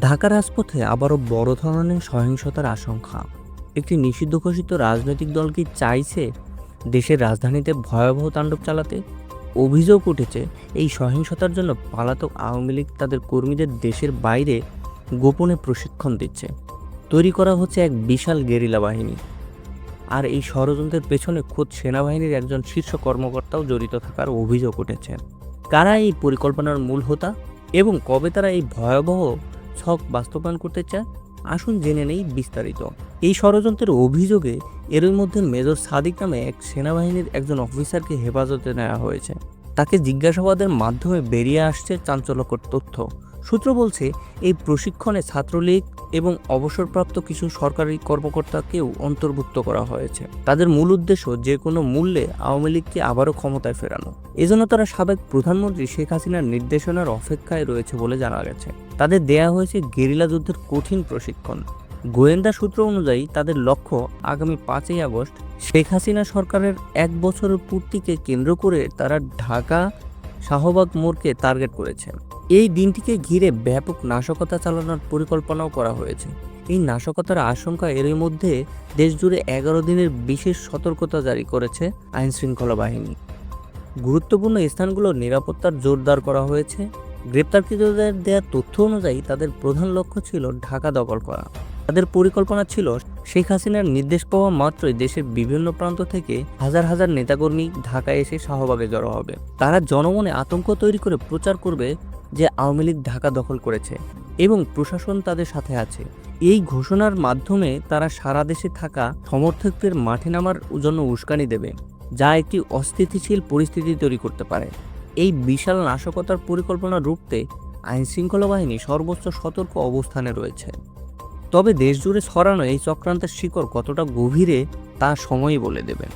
ঢাকা রাজপথে আবারও বড় ধরনের সহিংসতার আশঙ্কা। একটি নিষিদ্ধ ঘোষিত রাজনৈতিক দল কি চাইছে দেশের রাজধানীতে ভয়াবহ তাণ্ডব চালাতে? অভিযোগ উঠেছে, এই সহিংসতার জন্য পালাতক আওয়ামী লীগ তাদের কর্মীদের দেশের বাইরে গোপনে প্রশিক্ষণ দিচ্ছে। তৈরি করা হচ্ছে এক বিশাল গেরিলা বাহিনী। আর এই ষড়যন্ত্রের পেছনে খোদ সেনাবাহিনীর একজন শীর্ষ কর্মকর্তাও জড়িত থাকার অভিযোগ উঠেছে। কারা এই পরিকল্পনার মূল হোতা? এবং কবে তারা এই ভয়াবহ ছক বাস্তবায়ন করতে চায়? আসুন জেনে নেই বিস্তারিত। এই ষড়যন্ত্রের অভিযোগে এর মধ্যে মেজর সাদিক নামে এক সেনাবাহিনীর একজন অফিসারকে হেফাজতে নেওয়া হয়েছে। তাকে জিজ্ঞাসাবাদের মাধ্যমে বেরিয়ে আসছে চাঞ্চল্যকর তথ্য। সূত্র বলছে, এই প্রশিক্ষণে ছাত্রলীগ এবং অবসরপ্রাপ্ত কিছু সরকারি কর্মকর্তাকেও অন্তর্ভুক্ত করা হয়েছে। তাদের মূল উদ্দেশ্য যে কোনো মূল্যে আওয়ামী লীগকে আবারও ক্ষমতায় ফেরানো। এজন্য তারা সাবেক প্রধানমন্ত্রী শেখ হাসিনার নির্দেশনার অপেক্ষায় রয়েছে বলে জানা গেছে। তাদের দেয়া হয়েছে গেরিলা যুদ্ধের কঠিন প্রশিক্ষণ। গোয়েন্দা সূত্র অনুযায়ী তাদের লক্ষ্য আগামী পাঁচই আগস্ট শেখ হাসিনা সরকারের এক বছরের পূর্তিকে কেন্দ্র করে তারা ঢাকা শাহবাগ মোড়কে টার্গেট করেছে। এই দিনটিকে ঘিরে ব্যাপক নাশকতা চালানোর পরিকল্পনাও করা হয়েছে। এই নাশকতার আশঙ্কা এরই মধ্যে দেশজুড়ে এগারো দিনের বিশেষ সতর্কতা জারি করেছে আইন শৃঙ্খলা বাহিনী। গুরুত্বপূর্ণ স্থানগুলোর নিরাপত্তার জোরদার করা হয়েছে। গ্রেপ্তারকৃতদের দেওয়া তথ্য অনুযায়ী তাদের প্রধান লক্ষ্য ছিল ঢাকা দখল করা। তাদের পরিকল্পনা ছিল শেখ হাসিনার নির্দেশ পাওয়া মাত্রই দেশের বিভিন্ন প্রান্ত থেকে হাজার হাজার নেতাকর্মী ঢাকায় এসে শাহবাগে জড়ো হবে। তারা জনমনে আতঙ্ক তৈরি করে প্রচার করবে যে আওয়ামী লীগ ঢাকা দখল করেছে এবং প্রশাসন তাদের সাথে আছে। এই ঘোষণার মাধ্যমে তারা সারা দেশে থাকা সমর্থকদের মাঠে নামার জন্য উস্কানি দেবে, যা একটি অস্থিতিশীল পরিস্থিতি তৈরি করতে পারে। এই বিশাল নাশকতার পরিকল্পনা রুখতে আইন শৃঙ্খলা বাহিনী সর্বোচ্চ সতর্ক অবস্থানে রয়েছে। তবে দেশজুড়ে ছড়ানো এই চক্রান্তের শিকড় কতটা গভীরে তা সময়ই বলে দেবে।